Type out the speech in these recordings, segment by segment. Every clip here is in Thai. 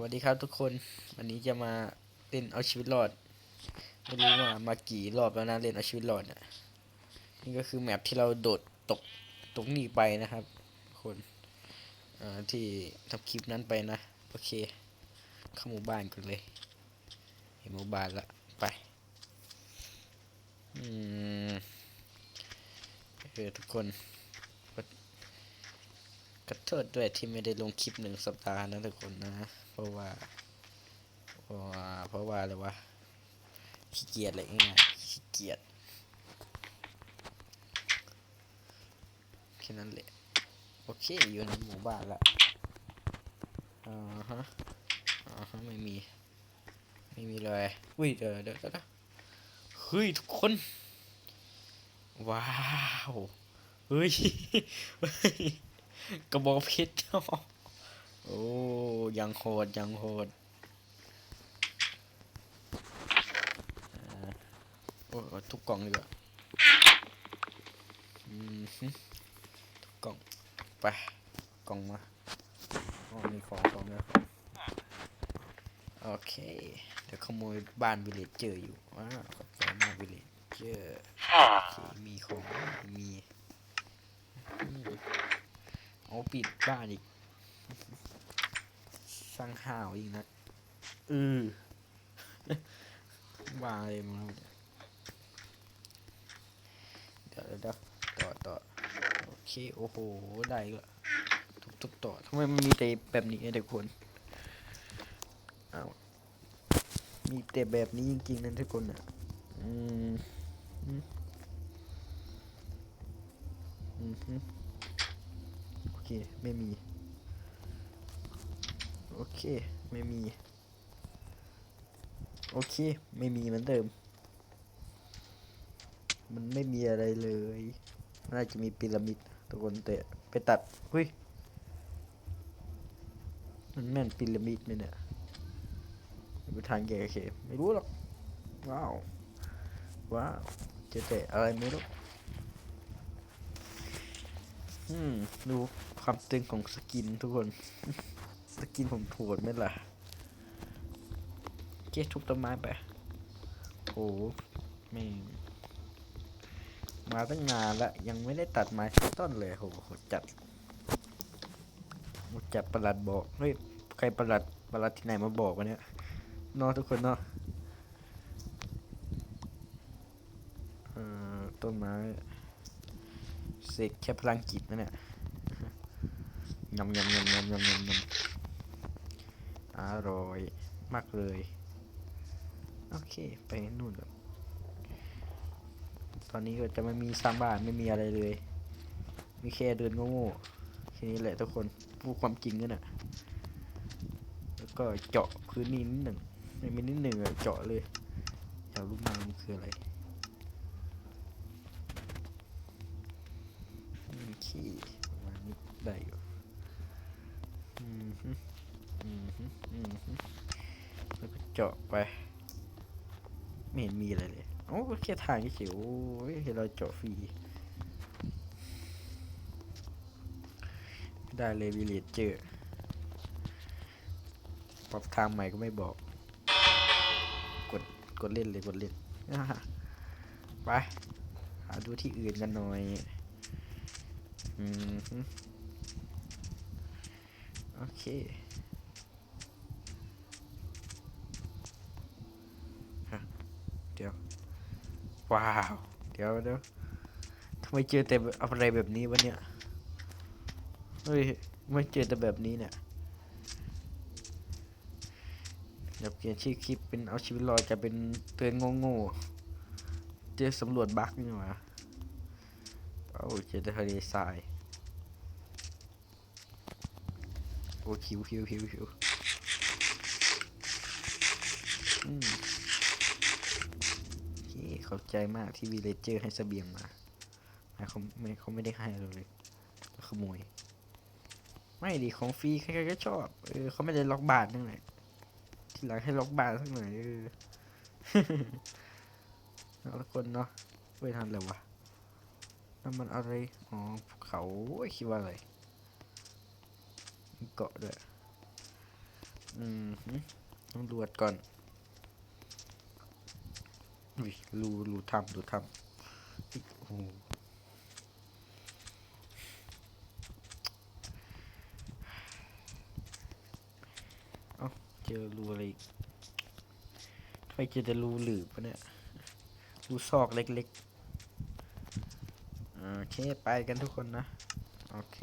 วัสดีครับทุกคนวันนี้จะมาเล่นเอาชีวิตรอดไม่รู้ว่ามากี่รอบแล้วนะเล่นเอาชีวิตรอดนี่ยนี่ก็คือแมปที่เราโดดตกตกหนีไปนะครับทุกคนที่ทำคลิปนั้นไปนะโอเคเข้าหมู่บ้านกันเลยเห็นหมู่บ้านละไปอืมเออทุกคน ขอโทษด้วยที่ไม่ได้ลงคลิปหนึ่งสัปดาห์นะทุกคนนะ เพราะว่า เพราะว่าเพราะว่าอะไรวะขี้เกียจอะไรเง่ายขี้เกียจแค่นั้นแหละโอเคอยู่ในหมู่บ้านละอ่าฮะอ่าฮะไม่มี ไม่มีเลยอุ้ยเดี๋ยวเดี๋ยวเดี๋ยวเฮ้ยทุกคน ว้าว เฮ้ย กระบอกเพชรโอ้ยังโหดยังโหดอ่าโอ้เอาทุกกล่องดีกว่าอืมฮึทุกกล่องไปกล่องมาอ๋อมีของของแล้วโอเคเดี๋ยวขโมยบ้านวิลเลจเจอร์อยู่ว้าวขอบใจมากวิลเลจเจอร์โอเคมีของมีอืม เอาปิดบ้านอีกสร้างห้าวอีกนะเออวางเลยมึงเดี๋ยวเดี๋ยวเดี๋ยวต่อต่อโอเค โอ้โห ได้ก็ทุกทุกต่อทำไมมันมีแต่แบบนี้เด็กคนอ้าวมีแต่แบบนี้จริงๆนั่นทุกคนอะอืมอืมอืมฮึโอ เค ไม่มี โอเค ไม่มี โอเค ไม่มีเหมือนเดิม มันไม่มีอะไรเลยน่าจะมีพีระมิดทุกคนแต่ไปตัดเฮ้ยมันแม่นพีระมิดไหมเนี่ยไปทางแกเคไม่รู้หรอกว้าวว้าวจอแต่อะไรไม่รู้ อืม ดูความตึงของสกินทุกคน สกินผมโถดไหมล่ะเจ๊ทุบต้นไม้ไป โอ้ไม่มาตั้งนานละยังไม่ได้ตัดไม้สักต้นเลยโหโหจัดโหจัดประหลัดบอก เฮ้ย ใครประหลัดประหลัดที่ไหนมาบอกวะเนี่ยนอทุกคนเนาะเอ่อต้นไม้ เสกแค่พลังจิตนะเนี่ยยำยำยำยำยำยำยำอร่อยมากเลย โอเค ไปนู่นแล้วตอนนี้ก็จะไม่มีสร้างบ้านไม่มีอะไรเลย มีแค่เดินโง่ๆแค่นี้แหละทุกคนพูดความจริงกันนะแล้วก็เจาะพื้นนี้นิดหนึ่งไม่มีนิดหนึ่งเจาะเลยอยากรู้มามันคืออะไร โอเคประมาณนี้ได้อยู่อืมฮึอืมฮึอืมฮึแล้วก็เจาะไปไม่เห็นมีอะไรเลยโอ้แค่ทางเฉยโอ้ยเราเจาะฟรีไม่ได้เลยวิเลจเจอปรับทางใหม่ก็ไม่บอก กดกดเล่นเลยกดเล่นไปหาดูที่อื่นกันหน่อย โอเคเดี๋ยว ว้าว เดี๋ยวเดี๋ยวทำไมเจอแต่อะไรแบบนี้วะเนี่ยเฮ้ยไม่เจอแต่แบบนี้เนี่ยเดี๋ยวเปลี่ยนชื่อคลิปเป็นเอาชีวิตรอดจะเป็นเตือนโง่ๆเจอสำรวจบั๊กนี่หว่าเอาเจอแต่ทะเลทราย โอ้คิวคิวคิวคิวอืมโอเคขอบใจมากที่วีเลเจอร์ให้เสบียงมาไม่เขาไม่เขาไม่ได้ให้เราเลยขโมย ไม่ดีของฟรีใครๆก็ชอบ เออเขาไม่ได้ล็อกบาทนั่นแหละทีหลังให้ล็อกบาทสักหน่อยเออเอาละคนเนาะไม่ทันเลยวะนั่นมันอะไร อ๋อภูเขาคิดว่าอะไร เกาะด้วย อืมหืมตรวจก่อนอุ้ยรูรูทำรูทำอิ๊กโอ้เอาเจอรูอะไรอีกทำไมเจอแต่รูหลืบวะเนี่ย รูซอกเล็กๆ โอเค ไปกันทุกคนนะ โอเค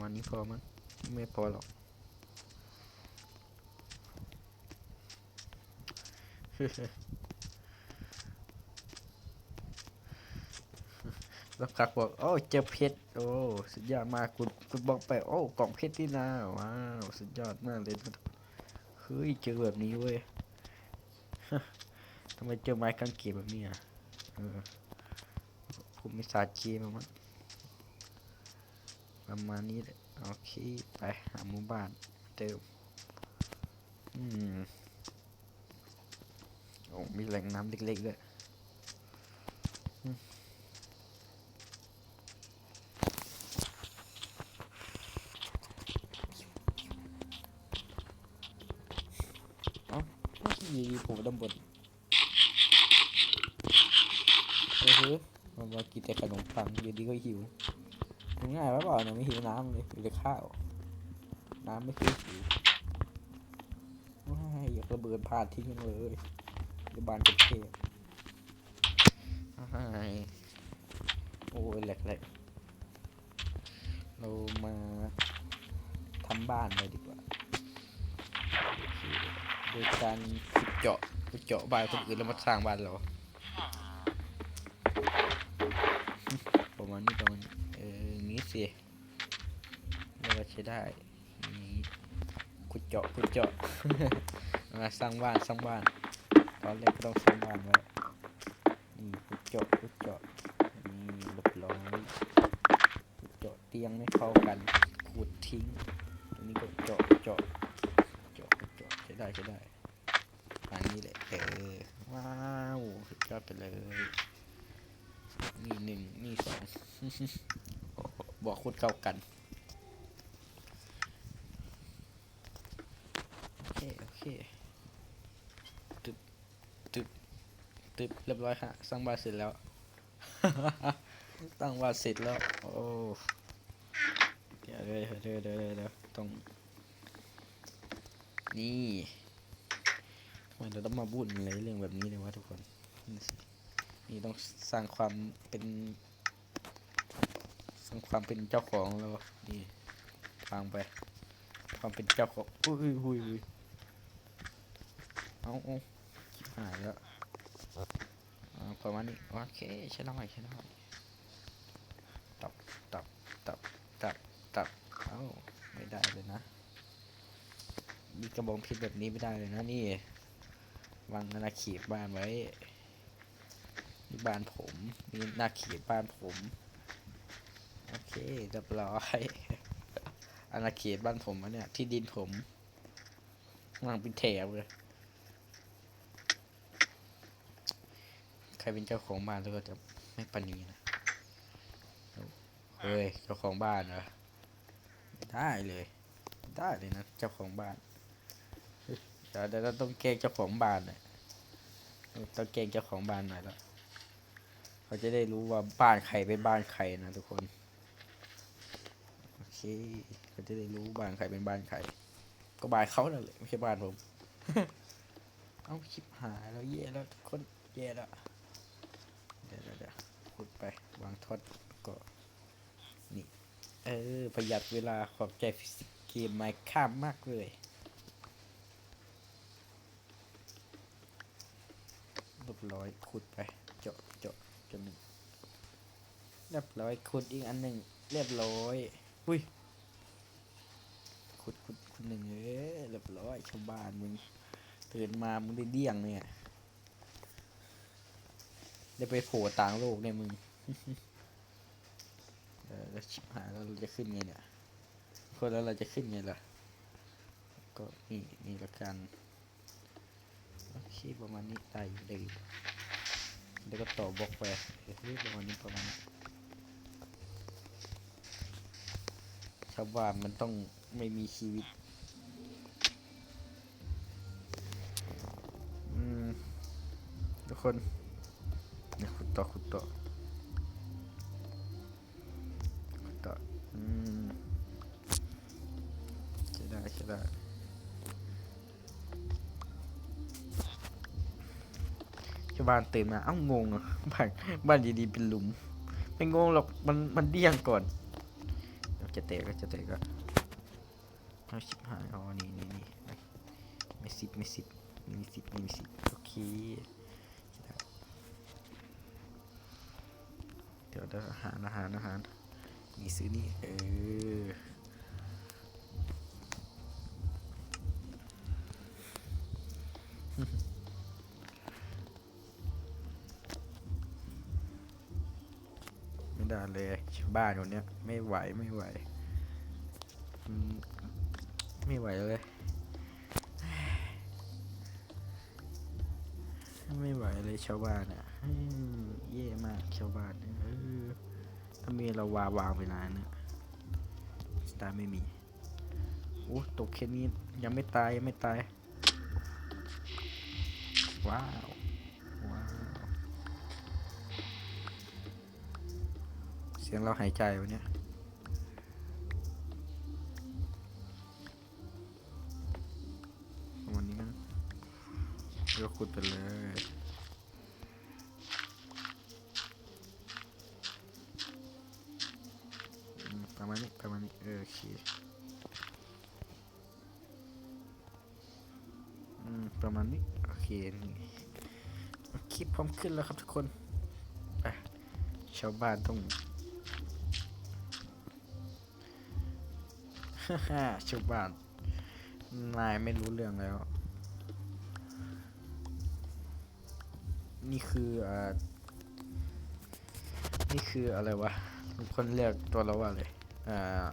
วันนี้พอมั้งไม่พอหรอก แล้วกักบอกโอ้เจอเพชรโอ้สุดยอดมากคุณคุณบอกไปโอ้กล่องเพชรที่นาว้าวสุดยอดมากเลยเฮ้ยเจอแบบนี้เว้ยทำไมเจอไม้กางเขนแบบนี้อะเออผมไม่สาดเกมมั้ง ประมาณนี้แหละโอเค ไปหาหมู่บ้านเติมอืมโอ้มีแหล่งน้ำเล็กๆด้วยอืมเอ้าอยู่ดีผมดำบนเออฮึมามากินแต่ขนมปังอยู่ดีก็หิว ง่ายๆวะเปล่าเนี่ยไม่หิวน้ำเลยมีแต่ข้าว น้ำไม่เคยหิวว้ายอยากระเบิดพาดทิ้งเลยในบ้านเป็นเทพว้ยโอ้ยแหลกๆ เรามาทำบ้านเลยดีกว่าโดยการขุดเจาะขุดเจาะบ้านคนอื่นแล้วมาสร้างบ้านเราประมาณนี้ประมาณนี้ เอออย่างงี้สิเราใช้ได้นี่ขุดเจาะขุดเจาะ มาสร้างบ้านสร้างบ้าน ตอนแรกก็ต้องสร้างบ้านไว้นี่ขุดเจาะขุดเจาะนี่เรียบร้อยขุดเจาะเตียงไม่เข้ากันขุดทิ้งอันนี้ก็เจาะเจาะเจาะขุดเจาะใช้ได้ใช้ได้อันนี้แหละเออว้าวสุดยอดไปเลยนี่หนึ่งนี่สอง บอกคุณเข้ากันโอเคโอเคตึบตึบตึบเรียบร้อยฮะสร้างบ้านเสร็จแล้ว ตั้งบ้านเสร็จแล้วโอ้เดี๋ยวเดี๋ยวเดี๋ยวเดี๋ยวเดี๋ยวต้องนี่ทำไมเราต้องมาบุ่นอะไรเรื่องแบบนี้เลยวะทุกคนนี่ต้องสร้างความเป็น สร้งความเป็นเจ้าของแล้วนี่ฟังไป ความเป็นเจ้าของอุ้ยอุ้ยอุ้ยเอาเอาหายแล้วอ่าประมาณนี้โอเคใช่หน่อยใช่หน่อยตับตับตับตับตับเอ้าไม่ได้เลยนะ มีกระบองเพชรแบบนี้ไม่ได้เลยนะนี่วางอาขตบ้านไว้นี่บ้านผมนี่นาขียนบ้านผม เคเรียบร้อยอาณาเขตบ้านผมอะเนี่ย ที่ดินผมวางเป็นแถวเลยใครเป็นเจ้าของบ้านแล้วก็จะไม่ปนีนะเฮ้ยเจ้าของบ้านเหรอได้เลย ได้เลยนะเจ้าของบ้านเฮ้ยเดี๋ยวเราต้องเกงเจ้าของบ้านหน่อยต้องเกงเจ้าของบ้านหน่อยแล้วเขาจะได้รู้ว่าบ้านใครเป็นบ้านใครนะทุกคน เคเขาจะได้รู้บ้านใครเป็นบ้านใคร ก็บ้านเขานั่นแหละไม่ใช่บ้านผม เอาชิบหายแล้วแย่แล้วคนแย่แล้วเดี๋ยวเดี๋ยวเดี๋ยวขุดไปวางท็อตก็นี่เออประหยัดเวลาขอบใจฟิสิกส์เกมไมค์ข้ามมากเลยเรียบร้อยขุดไป เจาะเจาะจนหนึ่งเรียบร้อยขุดอีกอันหนึ่งเรียบร้อย อุ้ย ขุดขุดขุดหนึ่งเอ้ยเรียบร้อยชาวบ้านมึงตื่นมามึงได้เดี้ยงเนี่ยได้ไปโผล่ต่างโลกเนี่ยมึงเออแล้วชิบหายแล้วเราจะขึ้นไงเนี่ยคนแล้วเราจะขึ้นไงล่ะก็นี่นี่ละกันโอเคประมาณนี้ได้อยู่ได้อยู่เดี๋ยวก็ต่อบล็อกไปเฮ้ยประมาณนี้ประมาณนี้ชาวบ้านมันต้อง ไม่มีชีวิตทุกคนเนี่ยขุดต่อขุดต่อขุดต่ออืมใช่ได้ใช่ได้ชาวบ้านตื่นมาเอ้างงอะบ้านบ้านดีๆเป็นหลุม ไม่งงหรอกมันมันเดี้ยงก่อนจะเตะก็จะเตะก็ เอาชิบหายอ๋อนี่นี่นี่ไม่สิบไม่สิบไม่มีสิบไม่มีสิบโอเคเดี๋ยวเดี๋ยวอาหารอาหารอาหารนี่ซื้อนี่เออไม่ได้เลยชาวบ้านคนเนี้ยไม่ไหวไม่ไหว ไม่ไหวเลย ไม่ไหวเลยชาวบ้านอะอืมแย่มากชาวบ้านเนี่ยเออถ้ามีเราวาวางไปนานนะสตาร์ไม่มีโอ้ตกแค่นี้ยังไม่ตายยังไม่ตาย ว้าวว้าวเสียงเราหายใจวะเนี่ย ก็ขุดไปเลย ประมาณนี้ประมาณนี้โอเคประมาณนี้ โอเคนี่คลิปพร้อมขึ้นแล้วครับทุกคนไปชาวบ้านต้องฮ่าชาวบ้านนายไม่รู้เรื่องแล้ว นี่คืออ่านี่คืออะไรวะทุกคนเรียกตัวเราว่าอะไรอ่า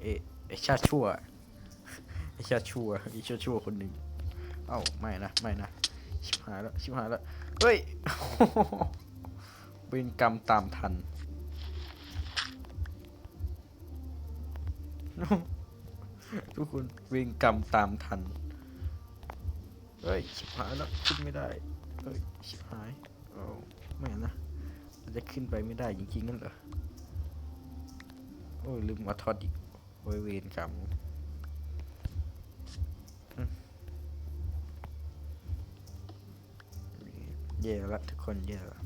เอไอชาชั่วไอชาชั่วไอชาชั่วคนหนึ่งเอ้าไม่นะไม่นะชิบหายแล้วชิบหายแล้วเฮ้ยเป็นกรรมตามทันทุกคนเวรกรรมตามทัน เฮ้ยชิบหายแล้วขึ้นไม่ได้ เฮ้ยชิบหายโอ้ไม่นะมันจะขึ้นไปไม่ได้จริงๆนั่นเหรอ โอ้ยลืมมาทอดอีกโอ้ยเวรกรรมอืมแย่ละทุกคนแย่ละ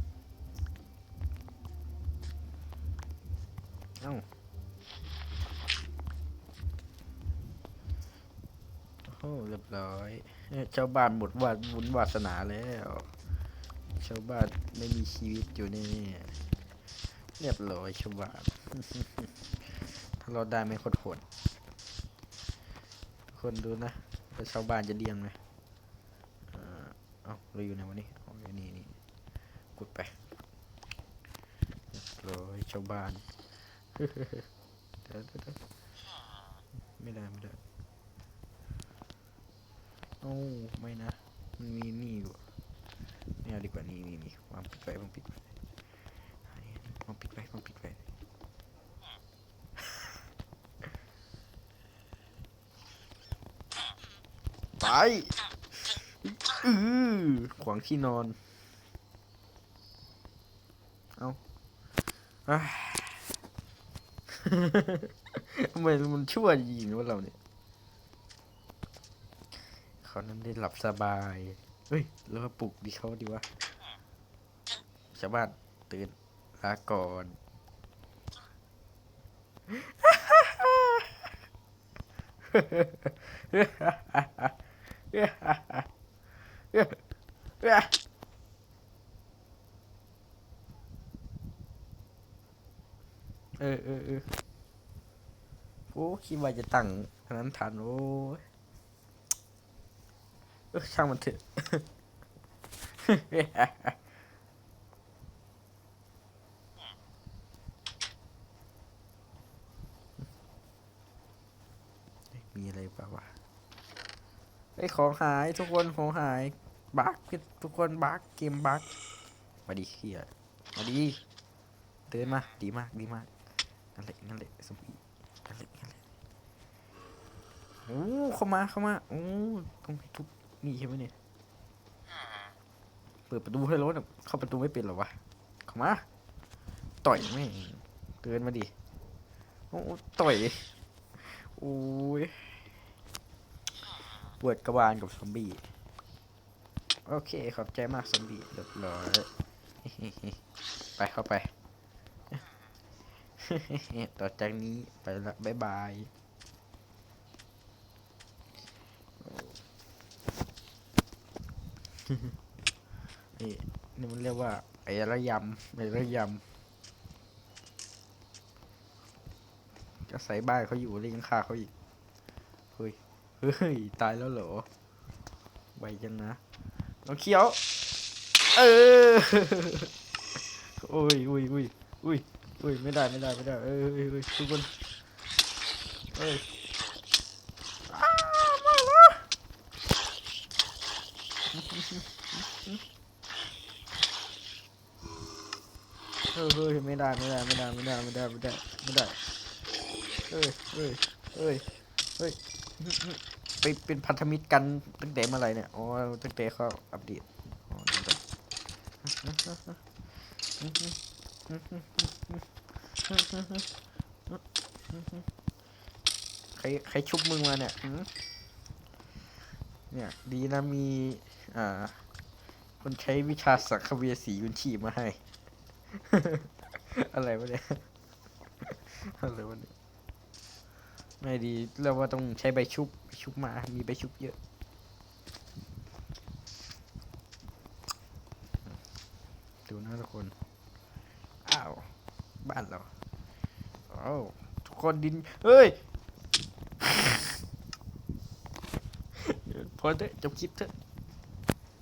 เอ้าโอ้เรียบร้อย ชาวบ้านหมดวาดบุญวาสนาแล้วชาวบ้านไม่มีชีวิตอยู่นี่เรียบร้อยชาวบ้านถ้าเราได้ไม่โคตรโหดคนดูนะชาวบ้านจะเลี้ยงไหมเออเอาเราอยู่ไหนวะนี่เอาอยู่นี่นี่กดไปเรียบร้อยชาวบ้านไม่ได้ไม่ได้ อ้ไม่นะ มันมีนี่อยู่ไม่เอาดีกว่านี่นี่นี่วางปิดไว้วางปิดไว้อันนี้วางปิดไว้วางปิดไว้ไปอือขวางที่นอน เอาอ้ายทำไมมันชั่วจริงๆวะเราเนี่ย เขานั้นได้หลับสบาย เฮ้ยแล้วก็ปลุกดีเขาดีวะ ชาวบ้านตื่นลาก่อน เออเออเออโอ้คิดว่าจะตั้งอันนั้นทันโอ้ย ช่างมันเถอะ มีอะไรเปล่าวะไอ้ของหายทุกคนของหายบั๊กทุกคนบั๊กเกมบั๊กมาดีเฮียมาดีเดินมาดีมากดีมากนั่นแหละนั่นแหละสมีนั่นแหละนั่นแหละโอ้เข้ามาเข้ามาโอ้ต้องให้ทุบ นี่ใช่ไหมเนี่ยเปิดประตูให้รถเข้าประตูไม่เป็นหรอวะเข้ามา ต่อยแม่เตือนมาดิโอ้ต่อยโอ้ยปวดกระบาลกับซอมบี้โอเคขอบใจมากซอมบี้เรียบร้อยไปเข้าไป ต่อจากนี้ไปละบ๊ายบาย นี่นี่มันเรียกว่า ไอ้ระยำไอ้ระยำจะใส่บ้านเขาอยู่แล้วยังฆ่าเขาอีก เฮ้ย เฮ้ย ตายแล้วเหรอไวจังนะน้องเขียว เออโอ้ยอุ้ยอุ้ยอุ้ยอุ้ยไม่ได้ไม่ได้ไม่ได้ เอ้ยเอ้ยเอ้ยทุกคนเอ้ยอ้าวไม่นะ เออเฮ้ยไม่ได้ไม่ได้ไม่ได้ไม่ได้ไม่ได้ไม่ได้ไม่ได้เอ้ยเอ้ยเอ้ยเฮ้ยไปเป็นพันธมิตรกันตั้งแต่เมื่อไหร่เนี่ยอ๋อตั้งแต่เขาอัปเดตใครใครชุบมึงมาเนี่ย เนี่ยดีนะมีอ่าคนใช้วิชาสังคเวียสียุนชีมาให้ อะไรวะเนี่ยอะไรวะเนี่ยไม่ดีเราว่าต้องใช้ใบชุบใบชุบมา มีใบชุบเยอะดูนะทุกคน อ้าว บ้านเราอ้าวทุกคนดิน เฮ้ย พอเถอะจบคลิปเถอะ